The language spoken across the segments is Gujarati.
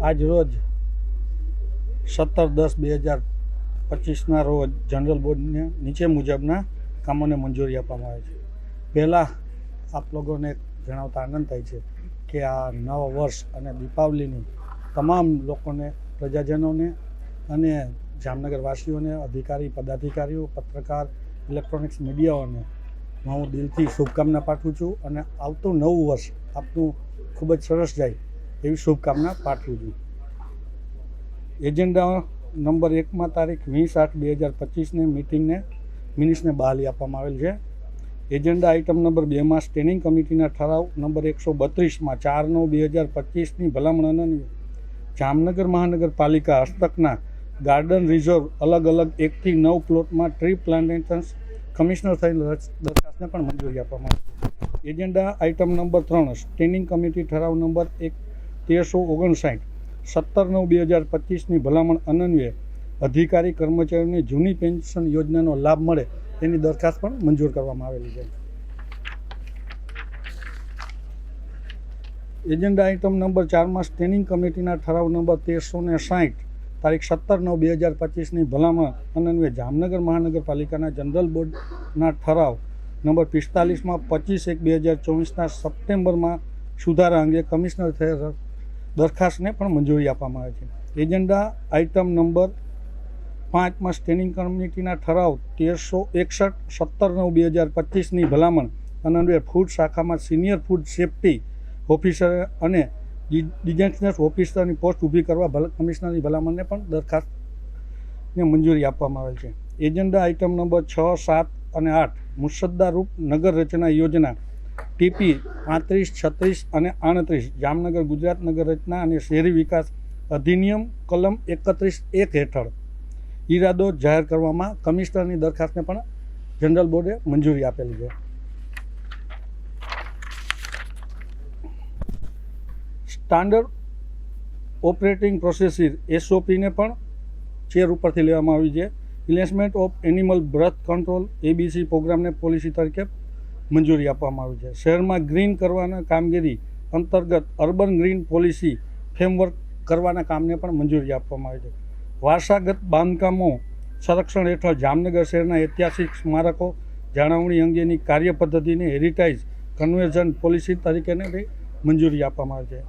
આજ રોજ સત્તર દસ બે હજાર પચીસના રોજ જનરલ બોર્ડને નીચે મુજબના કામોને મંજૂરી આપવામાં આવે છે. પહેલાં આપ લોકોને જણાવતા આનંદ થાય છે કે આ નવ વર્ષ અને દીપાવલીની તમામ લોકોને, પ્રજાજનોને અને જામનગરવાસીઓને, અધિકારી, પદાધિકારીઓ, પત્રકાર, ઇલેક્ટ્રોનિક્સ મીડિયાઓને હું દિલથી શુભકામના પાઠવું છું અને આવતું નવું વર્ષ આપનું ખૂબ જ સરસ જાય. એવી શુભકામના પાઠવું છું. એજન્ડા નંબર એકમાં તારીખ વીસ આઠ બે હજાર પચીસની મિટિંગને મિનિટ્સને બહાલી આપવામાં આવેલ છે. એજન્ડા આઇટમ નંબર બેમાં સ્ટેન્ડિંગ કમિટીના ઠરાવ નંબર એકસો બત્રીસમાં ચાર નવ બે હજાર પચીસની ભલામણ જામનગર મહાનગરપાલિકા હસ્તકના ગાર્ડન રિઝર્વ અલગ અલગ એકથી નવ પ્લોટમાં ટ્રી પ્લાન્ટેશન્સ કમિશનર થયેલ દરખાસ્તને પણ મંજૂરી આપવામાં આવી એજન્ડા આઇટમ નંબર ત્રણ સ્ટેન્ડિંગ કમિટી ઠરાવ નંબર એક તેરસો ઓગણસાઠ. સત્તર નવ બે હજાર પચીસની ભલામણ અનન્વયે અધિકારી કર્મચારીઓને જૂની પેન્શન યોજનાનો લાભ મળે તેની દરખાસ્ત પણ મંજૂર કરવામાં આવેલી છે. એજન્ડા આઇટમ નંબર ચારમાં સ્ટેન્ડિંગ કમિટીના ઠરાવ નંબર તેરસો ને સાઠ, તારીખ સત્તર નવ બે હજાર પચીસની ભલામણ અનન્વયે જામનગર મહાનગરપાલિકાના જનરલ બોર્ડના ઠરાવ નંબર પિસ્તાલીસમાં પચીસ એક બે હજાર ચોવીસના સપ્ટેમ્બરમાં સુધારા અંગે કમિશનર થયેલ દરખાસ્તને પણ મંજૂરી આપવામાં આવે છે. એજન્ડા આઇટમ નંબર પાંચમાં સ્ટેન્ડિંગ કમિટીના ઠરાવ તેરસો એકસઠ, સત્તર નવ બે હજાર પચીસની ભલામણ અન્વયે ફૂડ શાખામાં સિનિયર ફૂડ સેફ્ટી ઓફિસર અને ડિઝાઇનર્સ ઓફિસરની પોસ્ટ ઊભી કરવા કમિશનરની ભલામણને પણ દરખાસ્તને મંજૂરી આપવામાં આવેલ છે. એજન્ડા આઇટમ નંબર છ, સાત અને આઠ મુસદ્દારૂપ નગર રચના યોજના ટીપી પાંત્રીસ, છત્રીસ અને આડત્રીસ જામનગર ગુજરાત નગર રચના અને શહેરી વિકાસ અધિનિયમ કલમ એકત્રીસ એક હેઠળ ઈરાદો જાહેર કરવામાં કમિશનરની દરખાસ્તને પણ જનરલ બોર્ડે મંજૂરી આપેલી છે. સ્ટાન્ડર્ડ ઓપરેટિંગ પ્રોસેસીર એસઓપીને પણ ચેર ઉપરથી લેવામાં આવી છે. Investment of animal birth control ABC પ્રોગ્રામને પોલિસી તરીકે મંજૂરી આપવામાં આવી છે. શહેરમાં ગ્રીન કરવાના કામગીરી અંતર્ગત અર્બન ગ્રીન પોલિસી ફ્રેમવર્ક કરવાના કામને પણ મંજૂરી આપવામાં આવી છે. વારસાગત બાંધકામો સંરક્ષણ હેઠળ જામનગર શહેરના ઐતિહાસિક સ્મારકો, જાળવણી અંગેની કાર્યપદ્ધતિને પદ્ધતિને હેરિટાઇઝ કન્વર્ઝન પોલિસી તરીકેને મંજૂરી આપવામાં આવે છે.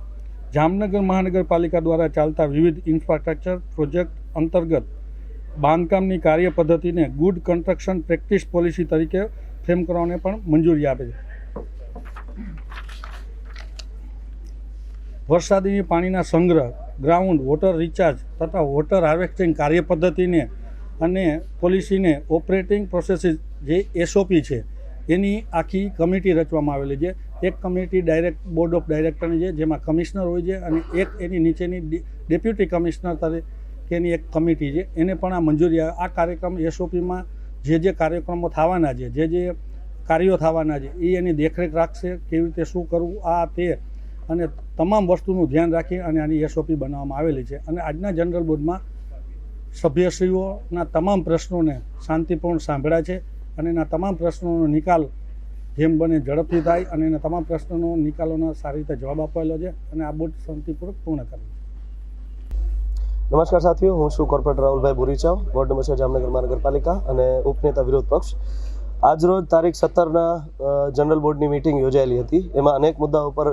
જામનગર મહાનગરપાલિકા દ્વારા ચાલતા વિવિધ ઇન્ફ્રાસ્ટ્રક્ચર પ્રોજેક્ટ અંતર્ગત બાંધકામની કાર્ય પદ્ધતિને ગુડ કન્સ્ટ્રક્શન પ્રેક્ટિસ પોલિસી તરીકે ફ્રેમ કરવાને પણ મંજૂરી આપે છે. વરસાદી પાણીના સંગ્રહ ગ્રાઉન્ડ વોટર રિચાર્જ તથા વોટર હાર્વેસ્ટિંગ કાર્ય પદ્ધતિને અને પોલિસીને ઓપરેટિંગ પ્રોસેસીસ જે એસઓપી છે, એની આખી કમિટી રચવામાં આવેલી છે. એક કમિટી ડાયરેક્ટ બોર્ડ ઓફ ડાયરેક્ટરની છે, જેમાં કમિશનર હોય છે અને એક એની નીચેની ડેપ્યુટી કમિશનર તરીકેની એક કમિટી છે. એને પણ આ મંજૂરી આ કાર્યક્રમ એસઓપીમાં જે જે કાર્યક્રમો થવાના છે, જે જે કાર્યો થવાના છે એ એની દેખરેખ રાખશે, કેવી રીતે શું કરવું, આ તે. અને તમામ વસ્તુનું ધ્યાન રાખી અને આની એસઓપી બનાવવામાં આવેલી છે. અને આજના જનરલ બોર્ડમાં સભ્યશ્રીઓના તમામ પ્રશ્નોને શાંતિપૂર્ણ સાંભળ્યા છે અને એના તમામ પ્રશ્નોનો નિકાલ જેમ બને ઝડપથી થાય અને એના તમામ પ્રશ્નોનો નિકાલોનો સારી રીતે જવાબ આપેલો છે અને આ બોર્ડ શાંતિપૂર્વક પૂર્ણ કર્યું નમસ્કાર સાથીઓ, હું છું કોર્પોરેટર રાહુલભાઈ બોરીચાવ, વોર્ડ નંબર છે, જામનગર મહાનગરપાલિકા અને ઉપનેતા વિરોધ પક્ષ. આજરોજ તારીખ સત્તરના જનરલ બોર્ડની મિટિંગ યોજાયેલી હતી. એમાં અનેક મુદ્દાઓ પર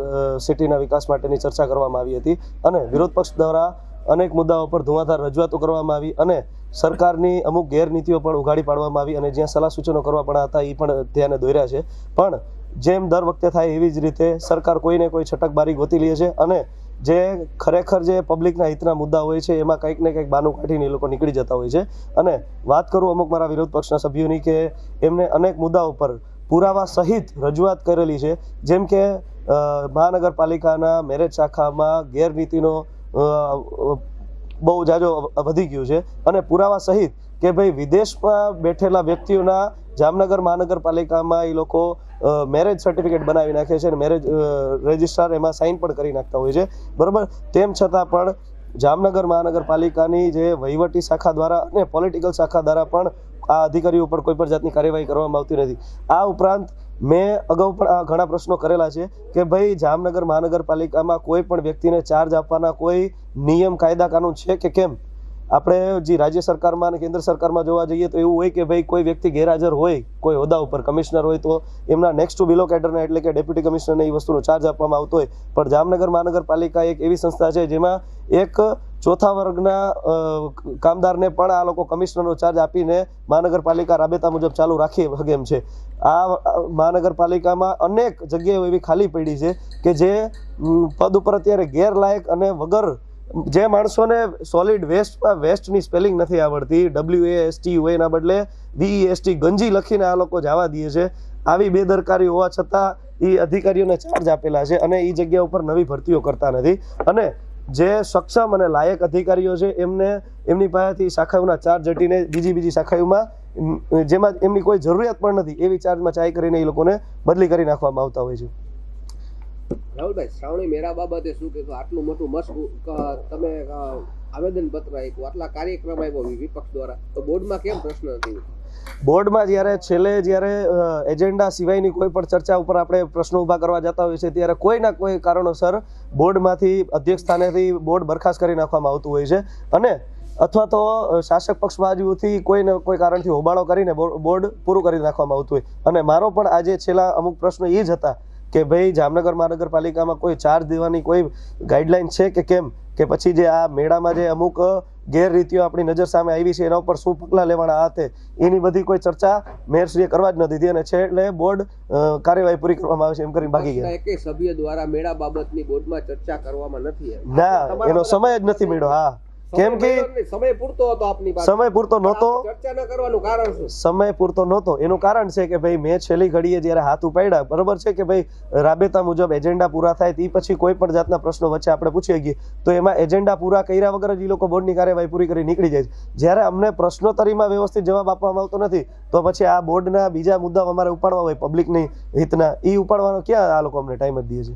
સિટીના વિકાસ માટેની ચર્ચા કરવામાં આવી હતી અને વિરોધ પક્ષ દ્વારા અનેક મુદ્દાઓ પર ધુવાધાર રજૂઆતો કરવામાં આવી અને સરકારની અમુક ગેરનીતિઓ પણ ઉઘાડી પાડવામાં આવી અને જ્યાં સલાહ સૂચનો કરવા પણ હતા એ પણ ધ્યાને દોર્યા છે. પણ જેમ દર વખતે થાય એવી જ રીતે સરકાર કોઈને કોઈ છટકબારી ગોતી લે છે અને જે ખરેખર જે પબ્લિકના હિતના મુદ્દા હોય છે એમાં કંઈક ને કંઈક બાનું કાઢીને એ લોકો નીકળી જતા હોય છે. અને વાત કરું અમુક મારા વિરોધ પક્ષના સભ્યોની કે એમને અનેક મુદ્દાઓ પર પુરાવા સહિત રજૂઆત કરેલી છે. જેમ કે મહાનગરપાલિકાના મેરેજ શાખામાં અ, બહુ જાજો વધી ગયું છે. અને પુરાવા સહિત કે ભાઈ વિદેશમાં બેઠેલા વ્યક્તિઓના જામનગર મહાનગરપાલિકામાં એ લોકો મેરેજ સર્ટિફિકેટ બનાવી નાખે છે અને મેરેજ રજિસ્ટ્રાર એમાં સાઇન પણ કરી નાખતા હોય છે. બરાબર? તેમ છતાં પણ જામનગર મહાનગરપાલિકાની જે વહીવટી શાખા દ્વારા અને પોલિટિકલ શાખા દ્વારા પણ આ અધિકારીઓ ઉપર કોઈ પણ જાતની કાર્યવાહી કરવામાં આવતી નથી. આ ઉપરાંત મેં અગાઉ પણ આ ઘણા પ્રશ્નો કરેલા છે કે ભાઈ જામનગર મહાનગરપાલિકામાં કોઈ પણ વ્યક્તિને ચાર્જ આપવાના કોઈ નિયમ કાયદા કાનૂન છે કે કેમ? આપણે જે રાજ્ય સરકારમાં અને કેન્દ્ર સરકારમાં જોવા જઈએ તો એવું હોય કે ભાઈ કોઈ વ્યક્તિ ગેરહાજર હોય, કોઈ હોદ્દા ઉપર કમિશનર હોય તો એમના નેક્સ્ટ ટુ બિલો કેડરના એટલે કે ડેપ્યુટી કમિશનરને એ વસ્તુનો ચાર્જ આપવામાં આવતો હોય. પણ જામનગર મહાનગરપાલિકા એક એવી સંસ્થા છે જેમાં એક ચોથા વર્ગના કામદારને પણ આ લોકો કમિશનરનો ચાર્જ આપીને મહાનગરપાલિકા રાબેતા મુજબ ચાલુ રાખી શકે એમ છે. આ મહાનગરપાલિકામાં અનેક જગ્યાઓ એવી ખાલી પડી છે કે જે પદ ઉપર અત્યારે ગેરલાયક અને વગર જે માણસોને સોલિડ વેસ્ટમાં વેસ્ટની સ્પેલિંગ નથી આવડતી ડબલ્યુ એ એસ ટી એના બદલે વી એસ ટી ગંજી લખીને આ લોકો જવા દે છે. આવી બેદરકારી હોવા છતાં એ અધિકારીઓને ચાર્જ આપેલા છે અને એ જગ્યા ઉપર નવી ભરતીઓ કરતા નથી. અને જે સક્ષમ અને લાયક અધિકારીઓ છે, એમને એમની પાસેથી શાખાઓના ચાર્જ હટીને બીજી બીજી શાખાઓમાં જેમાં એમની કોઈ જરૂરિયાત પણ નથી, એવી ચાર્જમાં ચાય કરીને એ લોકોને બદલી કરી નાખવામાં આવતા હોય છે. રાહુલભાઈ શ્રાવણી મેરા બાબતે શું કહેશો? આટલું મોટું મસ્ત તમે આવેદન પત્ર આપ્યું. આટલા કાર્યક્રમ આવ્યો વિપક્ષ દ્વારા. તો બોર્ડમાં કેમ પ્રશ્ન નથી બોર્ડમાં જ્યારે, છેલ્લે જ્યારે એજન્ડા સિવાયની કોઈ પણ ચર્ચા ઉપર આપણે પ્રશ્નો ઊભા કરવા જતા હોઈએ છીએ, ત્યારે કોઈના કોઈ કારણોસર બોર્ડમાંથી અધ્યક્ષ સ્થાનેથી બોર્ડ બરખાસ્ત કરી નાખવામાં આવતું હોય છે. અને અથવા તો શાસક પક્ષ બાજુથી કોઈને કોઈ કારણથી હોબાળો કરીને બોર્ડ પૂરું કરી નાખવામાં આવતું હોય. અને મારો પણ આજે છેલ્લા અમુક પ્રશ્નો એ જ હતા કે ભાઈ જામનગર મહાનગરપાલિકામાં કોઈ ચાર્જ દેવાની કોઈ ગાઈડલાઈન છે કે કેમ? કે પછી જે આ મેળામાં જે અમુક ગેરરીતિઓ આપણી નજર સામે આવી છે એના ઉપર શું પગલાં લેવાના આ એની બધી કોઈ ચર્ચા મેયરશ્રીએ કરવા જ નથી દીધી અને છેલ્લે બોર્ડ અ, કાર્યવાહી પૂરી કરવામાં આવે છે એમ કરીને ભાગી ગયા. સભ્ય દ્વારા મેળા બાબતની બોર્ડમાં ચર્ચા કરવામાં નથી ના એનો સમય જ નથી મળ્યો હા. કેમ કે સમય પૂરતો હતો આપની પાસે. સમય પૂરતો નહોતો. ચર્ચા ન કરવાનું કારણ શું? સમય પૂરતો નહોતો. એનું કારણ છે કે ભાઈ મેં છેલ્લી ઘડીએ જ્યારે હાથ ઉપાડ્યા બરોબર છે કે ભાઈ રાબેતા મુજબ એજન્ડા પૂરા થાય તે પછી કોઈ પણ જાતના પ્રશ્નો વચ્ચે આપણે પૂછી શકીએ તો એમાં એજન્ડા પૂરા કર્યા વગર જ એ લોકો બોર્ડની કાર્યવાહી પૂરી કરી નીકળી જાય છે. જ્યારે અમને પ્રશ્નોત્તરીમાં વ્યવસ્થિત જવાબ આપવામાં આવતો નથી તો પછી આ બોર્ડના બીજા મુદ્દાઓ અમારે ઉપાડવા હોય પબ્લિકની હિતના એ ઉપાડવાનો ક્યાં આ લોકો અમને ટાઈમ જ દે છે?